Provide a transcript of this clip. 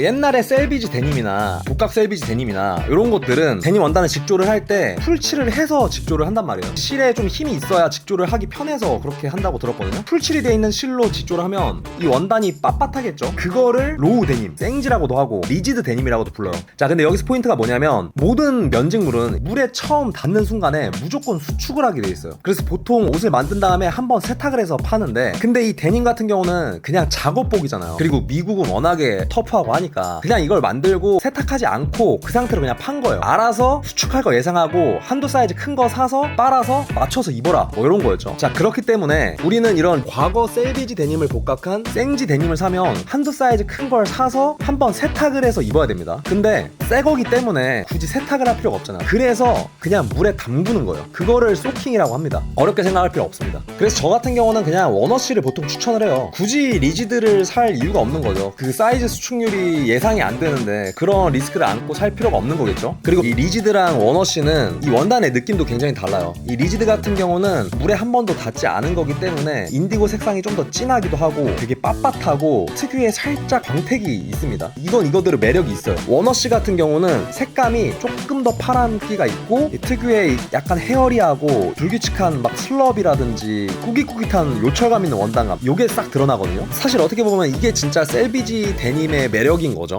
옛날에 셀비지 데님이나 복각 셀비지 데님이나 이런 것들은 데님 원단을 직조를 할 때 풀칠을 해서 직조를 한단 말이에요. 실에 좀 힘이 있어야 직조를 하기 편해서 그렇게 한다고 들었거든요. 풀칠이 돼 있는 실로 직조를 하면 이 원단이 빳빳하겠죠. 그거를 로우 데님, 생지라고도 하고 리지드 데님이라고도 불러요. 자, 근데 여기서 포인트가 뭐냐면 모든 면직물은 물에 처음 닿는 순간에 무조건 수축을 하게 돼 있어요. 그래서 보통 옷을 만든 다음에 한번 세탁을 해서 파는데 근데 이 데님 같은 경우는 그냥 작업복이잖아요. 그리고 미국은 워낙에 터프하고 하니까 그냥 이걸 만들고 세탁하지 않고 그 상태로 그냥 판 거예요. 알아서 수축할 거 예상하고 한두 사이즈 큰 거 사서 빨아서 맞춰서 입어라 뭐 이런 거였죠. 자 그렇기 때문에 우리는 이런 과거 셀비지 데님을 복각한 생지 데님을 사면 한두 사이즈 큰 걸 사서 한번 세탁을 해서 입어야 됩니다. 근데 새 거기 때문에 굳이 세탁을 할 필요가 없잖아요. 그래서 그냥 물에 담그는 거예요. 그거를 소킹이라고 합니다. 어렵게 생각할 필요 없습니다. 그래서 저 같은 경우는 그냥 원워시를 보통 추천을 해요. 굳이 리지드를 살 이유가 없는 거죠. 그 사이즈 수축률이 예상이 안 되는데 그런 리스크를 안고 살 필요가 없는 거겠죠. 그리고 이 리지드랑 원워시는 이 원단의 느낌도 굉장히 달라요. 이 리지드 같은 경우는 물에 한 번도 닿지 않은 거기 때문에 인디고 색상이 좀 더 진하기도 하고 되게 빳빳하고 특유의 살짝 광택이 있습니다. 이건 이거들의 매력이 있어요. 원워시 같은 경우는 색감이 조금 더 파란기가 있고 이 특유의 이 약간 헤어리하고 불규칙한 막 슬럽이라든지 꾸깃꾸깃한 요철감 있는 원단감 요게 싹 드러나거든요. 사실 어떻게 보면 이게 진짜 셀비지 데님의 매력인 거죠.